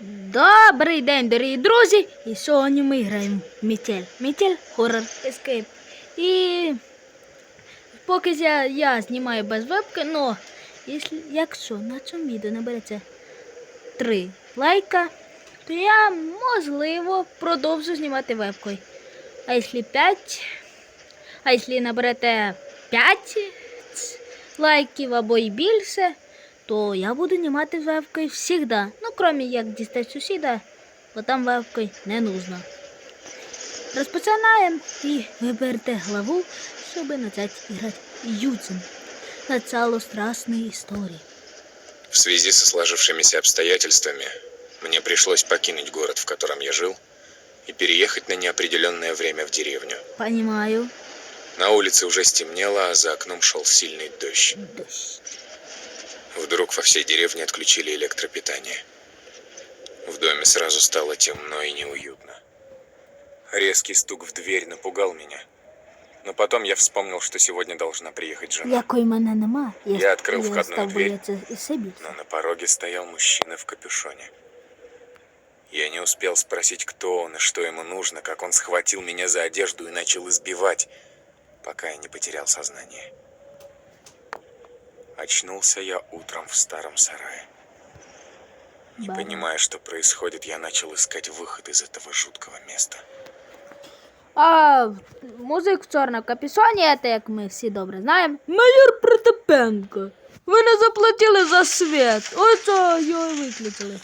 Добрий день, дорогі друзі! І сьогодні ми граємо Мітель. Мітель Horror Escape. І поки я, я знімаю без вебки, но якщо, якщо на цьому відео набереться 3 лайка, то я можливо продовжу знімати вебкою. А якщо 5, а якщо наберете 5 лайків або і більше, то я буду знімати вебкою завжди. Ну, крім як дістати сусіда, бо там вебкою не нужно. Розпочинаємо і виберете главу, щоб почати грати Юцин. Начало страшної історії. В связи со сложившимися обстоятельствами мне пришлось покинуть город, в котором я жил, и переехать на неопределенное время в деревню. Понімаю. На улице уже стемнело, а за окном шел сильный дождь. Дощ. Вдруг во всей деревне отключили электропитание. В доме сразу стало темно и неуютно. Резкий стук в дверь напугал меня. Но потом я вспомнил, что сегодня должна приехать жена. Якої мене нема, Я відкрив я входну став двері. боятися і собі. Но на пороге стоял мужчина в капюшоне. Я не успел спросить, кто он и что ему нужно, как он схватил меня за одежду и начал избивать, пока я не потерял сознание. Очнулся я утром в старом сарае. Не Баба. понимая, что происходит, я начал искать выход из этого жуткого места. А музик в чорному капюшоні, це як ми всі добре знаємо. Майор Протопенко. Ви не заплатили за світ. Оце його виключили.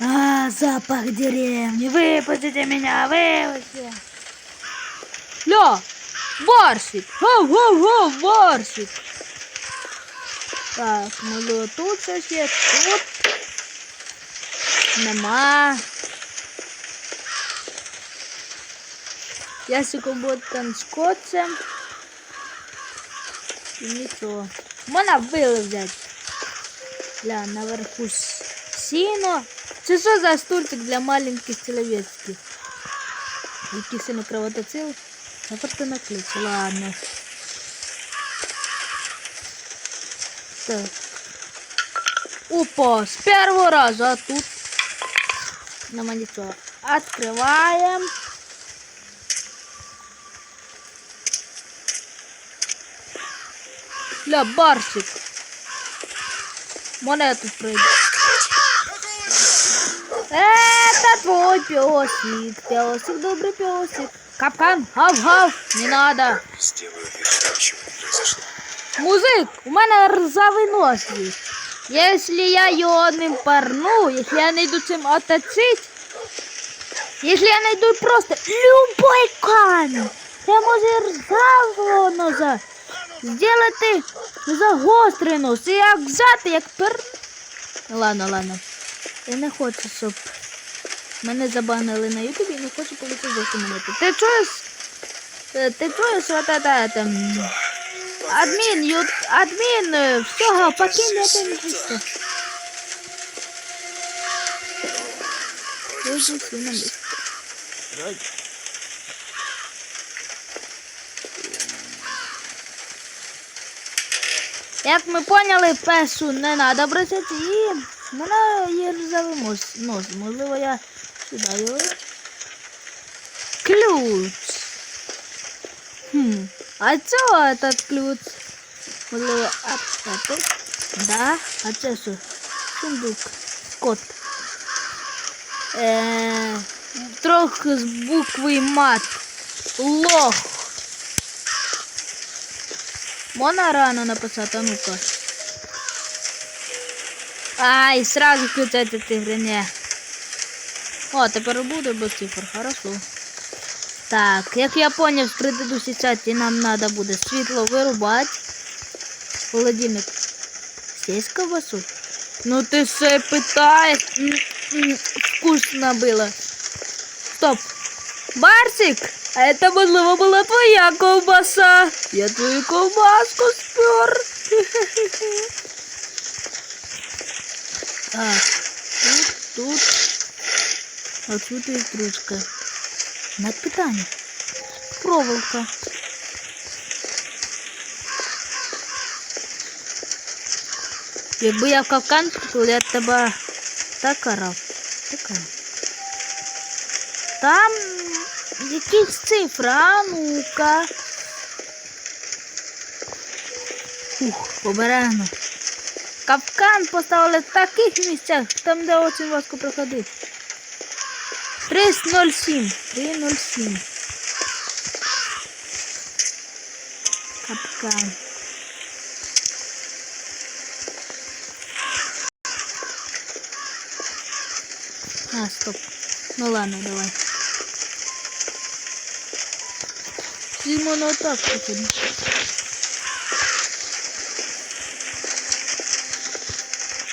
А, запах деревни. Выпустите меня, выпустите. Ля, Барсик. Гав, гав, гав, Барсик. Так, ну тут щось є, тут. Нема. Ясиком буде танцкоцем. І нічого. Можна вили взяти. Ля, наверху сіно. Це що за стульчик для маленьких чоловічків? Які сильно кровоточили? Я просто на ключ. Ладно. Так. Опа, с первого раза, а тут нема нічого. Открываем. Ля, барсик. Монету пройду. Это твой песик. Песик, добрый песик. Капкан, гав-гав, не надо. Сделаю Музик, у мене ржавий нож є. Якщо я його ним парну, якщо я найду цим оточить, якщо я найду просто любой камінь, я можу ржавого ножа зробити нож. І як взяти, як пер... Ладно, ладно. Я не хочу, щоб мене забанили на ютубі і не хочу зовсім. Ти чуєш? Ти, ти чуєш вот это, там... Админ, ю... админ, э, все, покинь это место. Боже, всё на месте. Як ми поняли, песу не треба бросати і в мене є ржавий нос, нос. Можливо, я сюди його. Ключ. Хм. А чого этот ключ? Можливо, а, а тут? Да, а це що? Сундук. Кот. Е, трохи з букви мат. Лох. Можна рано написати, а ну-ка. Ай, сразу включайте цифри, не. О, тепер буде без цифр, хорошо. Так, як я поняв з предыдущей части, нам надо буде світло вирубати. Холодильник. Здесь ковбасу? Ну ти все питаєш. М, м, Вкусно было. Стоп. Барсик, а это, можливо, була твоя ковбаса. Я твою ковбаску спер. Так, тут, тут. А тут є стружка. На питання. Проволока. Якби я в капкан, то я тебе Така рав. Така. Там якісь цифри, а ну-ка. Ух, обережно. Капкан поставили в таких місцях, там де очень важко проходити. 307. 307. Капкан. А, стоп. Ну ладно, давай. Именно вот так походу.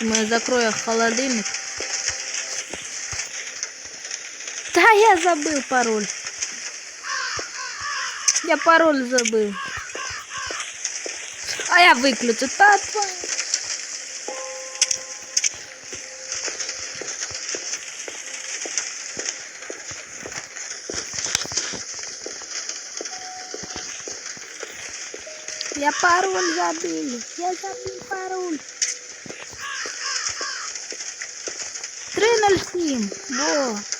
Мы закрою холодильник. Да, я забыл пароль. Я пароль забыл. А я выключу. Та твою. Я пароль забыл. Я забыл пароль. 307. Во.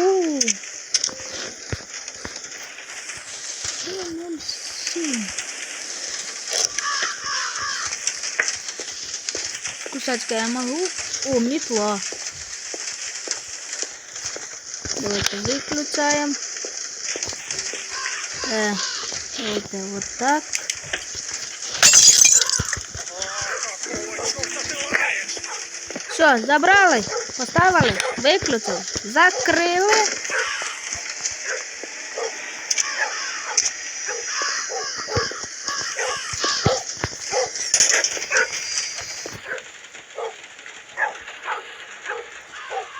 Во. 307. Кусачка я могу. О, метла. Давайте выключаем. Э, это вот так. Все, забрали, поставили, виключили, закрили.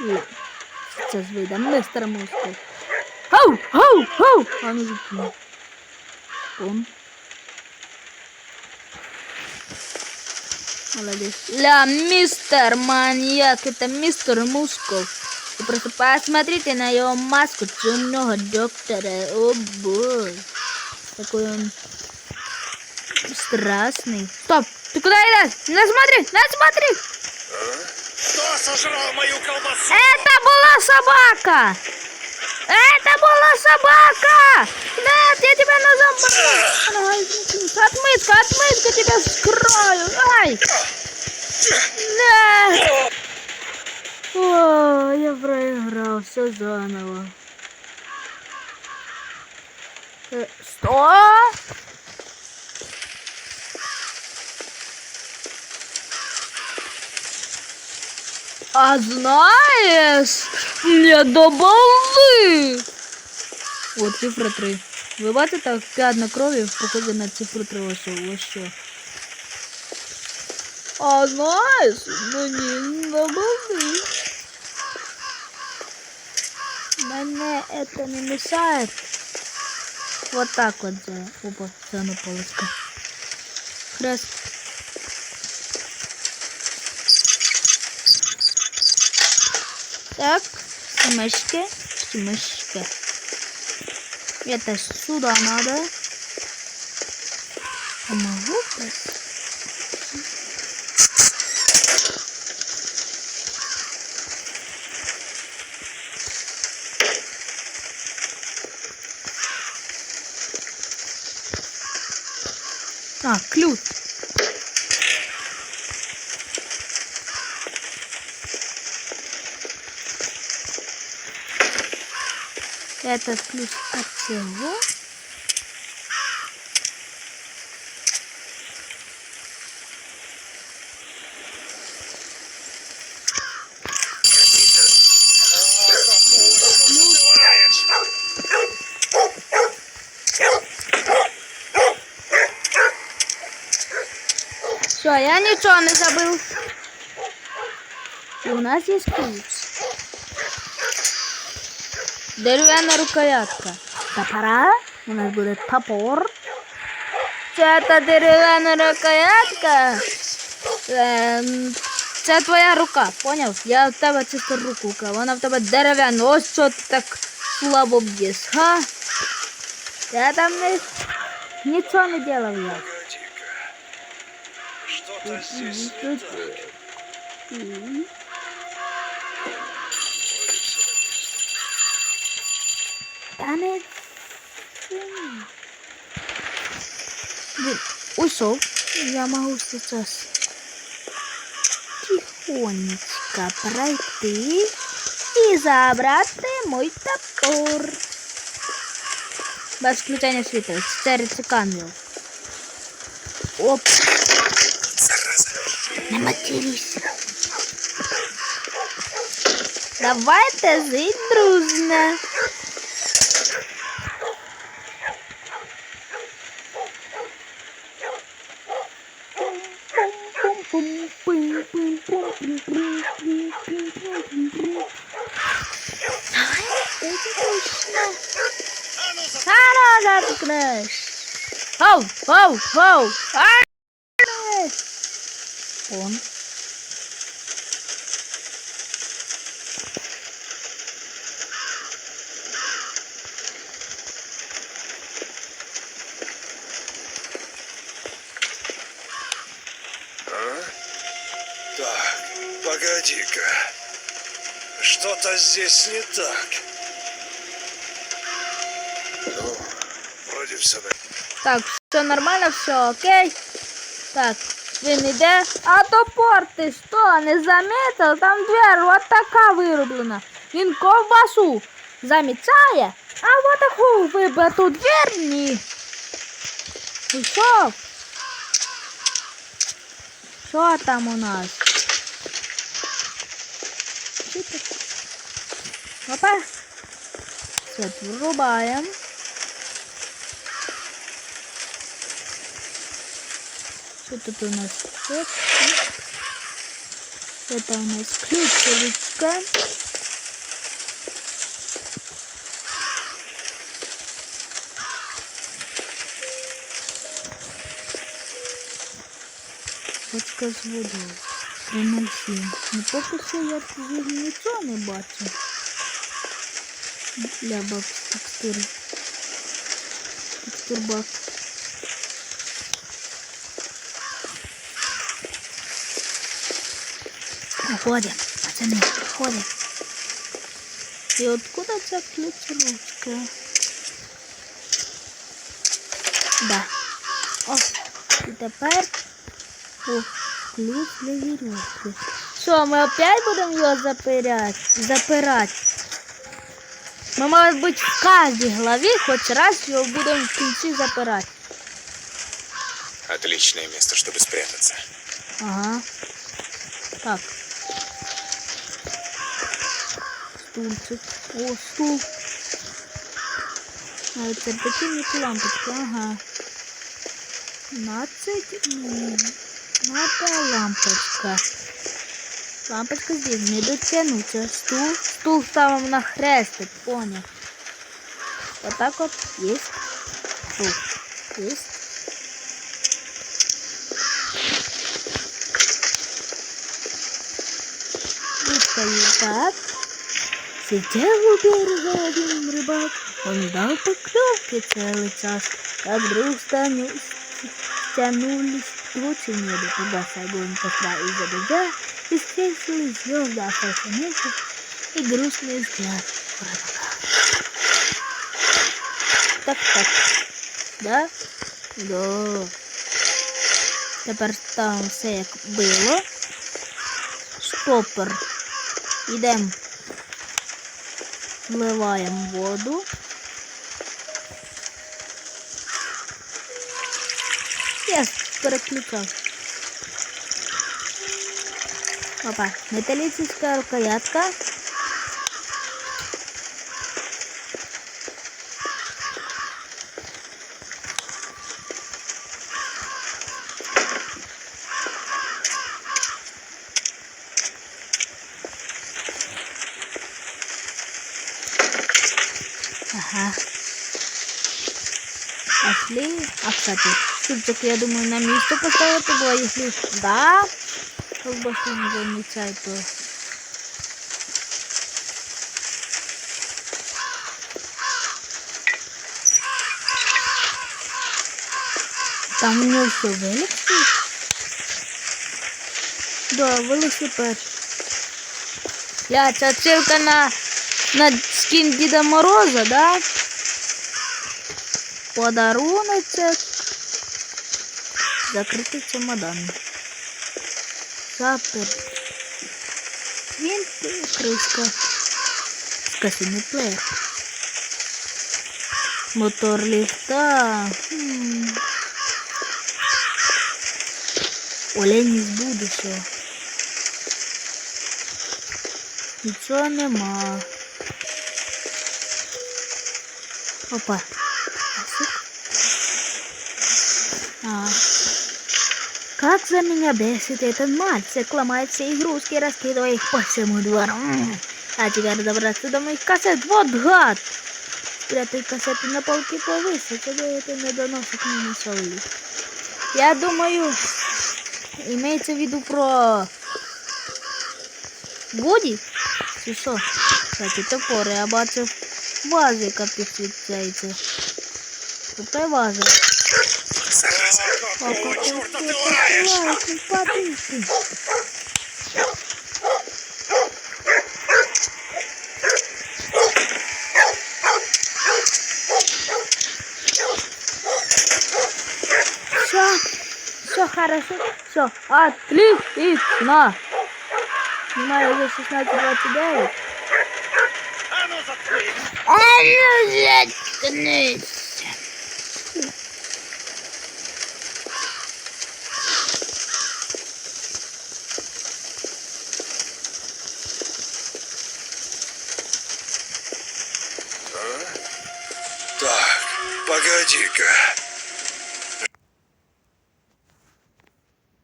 І Це ж вийде мистер Мускул. Гау, гау, гау! А ну зупини. Молодец. Ля, мистер маньяк, это мистер Мускул. Вы просто посмотрите на его маску темного доктора. О боже. Такой он страстный. Стоп! Ты куда идешь? На смотри! На смотри! Кто сожрал мою колбасу? Это была собака! Это была собака! Нет, я тебя на Ай, Отмытка, отмытка тебя скрою! Ай! Нет! О, я проиграл, все заново. Э, Что? А знаешь, мне до балди. От цифра 3. Ви бачите, п'ятна крові походить на цифру 3 ось ось що. А знаєш, мені до балди. Мене это не мешает. Вот так вот за. Опа, це на полоска. Хрест. Так, смешки, смешки. Это сюда надо. Помогу. А, ключ. Это ключ от чего? Все, я ничего не забыл. И у нас есть ключ. Дерев'яна рукоятка Топора. У нас буде топор. Це та дерев'яна рукоятка. Ем, Це твоя рука, поняв? Я в тебе чисто руку, вона в тебе дерев'яна. Ось що ти так слабо б'єш, га? Я там не... нічого не делав я. Погоди-ка. Что-то здесь не так. І... Танець. Він ушов. Я можу сейчас тихонечко пройти і забрати мой топор. Без включення світла. 4 секунди. Оп. Не матерись. Давайте жить дружно. Воу, воу, воу. А! Он. Так, погоди-ка. Что-то здесь не так. Ну, вроде все на... Так, все нормально, все окей. Так, він іде. А топор ти що, не замітив? Там двері от така вироблена. Він ковбасу замічає, а от таку вибиту двір ні. Пішов. Що там у нас? Що тут? Опа. Свет врубаємо. Что тут у нас? Вот. Это у нас ключевичка. Точка з водою. 307. Ну поки що я нічого не бачу. Для бакс текстури. Текстурбак. Уходим, пацаны, уходим. И откуда ця ключ-ручка? Да. О, і тепер о, ключ для вірьовки. Що, ми опять будемо його запирати? Запирати? Ми, мабуть, бути в кожній главі хоч раз його будемо в кінці запирати. Отличное место, чтобы спрятаться. Ага. Так. Стульчик. О, стул. А это такие лампочки, ага. 15. м, Надо лампочка. Лампочка здесь, не дотянуться. Стул. Стул ставим на хрестик, понял. Вот так вот есть. Стул. Есть. Выстою так. Сидел у берега один рыбак, он дал поклевки целый час, как вдруг стану- стянулись тучи в небе, погас огонь костра из-за дождя, и встретились звезды, остался месяц, и грустный взгляд пророка. Так, так. Да? Да. Тепер ставимо все як було. Штопор. Йдемо. Вливаємо воду. Я переключав. Опа, металлическая рукоятка. Ага. Пошли. А, кстати, стульчик, я думаю, на место поставить было, если да, колбасу не замечай, то... Там у него все велик стоит. Да, велосипед. Я, це отсилка на, на скін Діда Мороза, да? Подаруночок. Закритий чемодан. Запер. Він кришка. Скасений плеєр. Мотор ліфта. Хм. Олені з будущого. Нічого нема. Опа. Как за меня бесит этот мальчик, ломает все игрушки, раскидывая их по всему двору. М. А теперь добраться до моих кассет. Вот гад! Спрятать кассеты на полке повыше, чтобы это не доносит мне на шоу. Я думаю, имеется в виду про Годі? Чи що? Кстати, топори, я бачив вазу, яка підсвічається. Купи вазу. Зараза. О, Какого Все, все хорошо, все, отлично. Снимаю уже 16.29. А ну заткнись! А ну заткнись. Так, погоди-ка.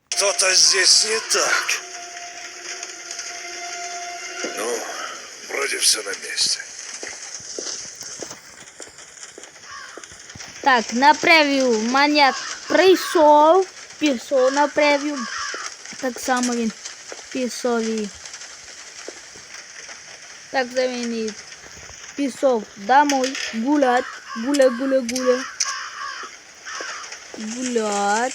Что-то здесь не так. Ну, вроде все на месте. Так, на прев'ю маньяк прийшов, пішов на прев'ю. Так само він пішов і. Так само він і пішов домой гулять. Гуля, гуля, гуля. Гулять.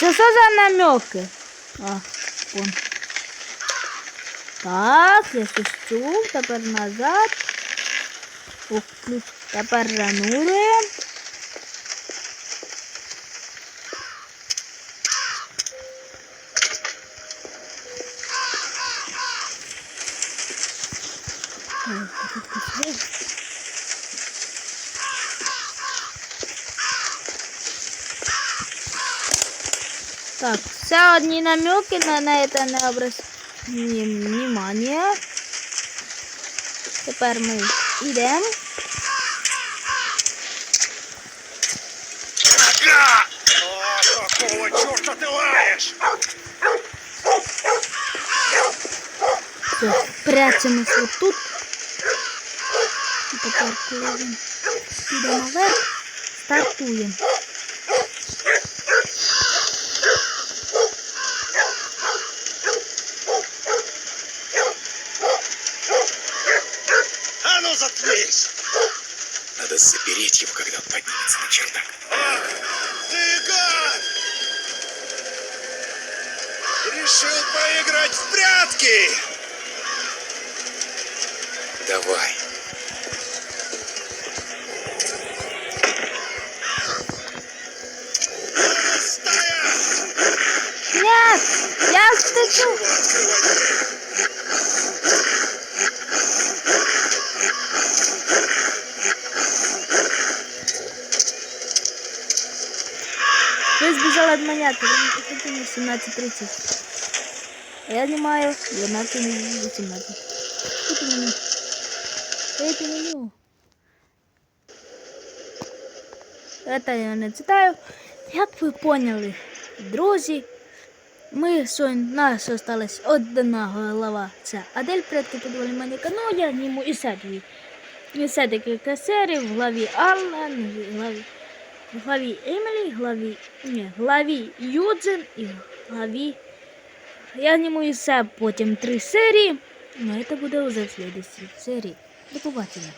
Це що за намеки? А, вон. Так, я щось чув, тепер назад. О, ключ. Тепер занурюємо. Ой, тут кусок. Так, все одни намеки на, на это не обращайте внимание. Тепер ми йдемо. Ага! О, какого черта ты лаешь? Все, прячемось вот тут. І тепер, коли він піде наверх, стартуємо. Надо запереть его, когда он поднимется на чердак. Ах, ты гад! Решил поиграть в прятки! Давай. Стоять! Нет! Я стычу! Вы сбежали от маньяка. Время приходили 17.30. А я снимаю 12.18. Это меню. Это меню. Это я не читаю. Як ви поняли, друзі, ми сьогодні, нас осталась одна голова. Це Адель предки підволі маньяка. Ну, я зніму і сетві. І все декілька серій в главі Алла, в главі в главі Емілі, главі, ні, главі Юджин і главі. Я зніму і все потім три серії. Ну, це буде вже в слідчій серії. До побачення.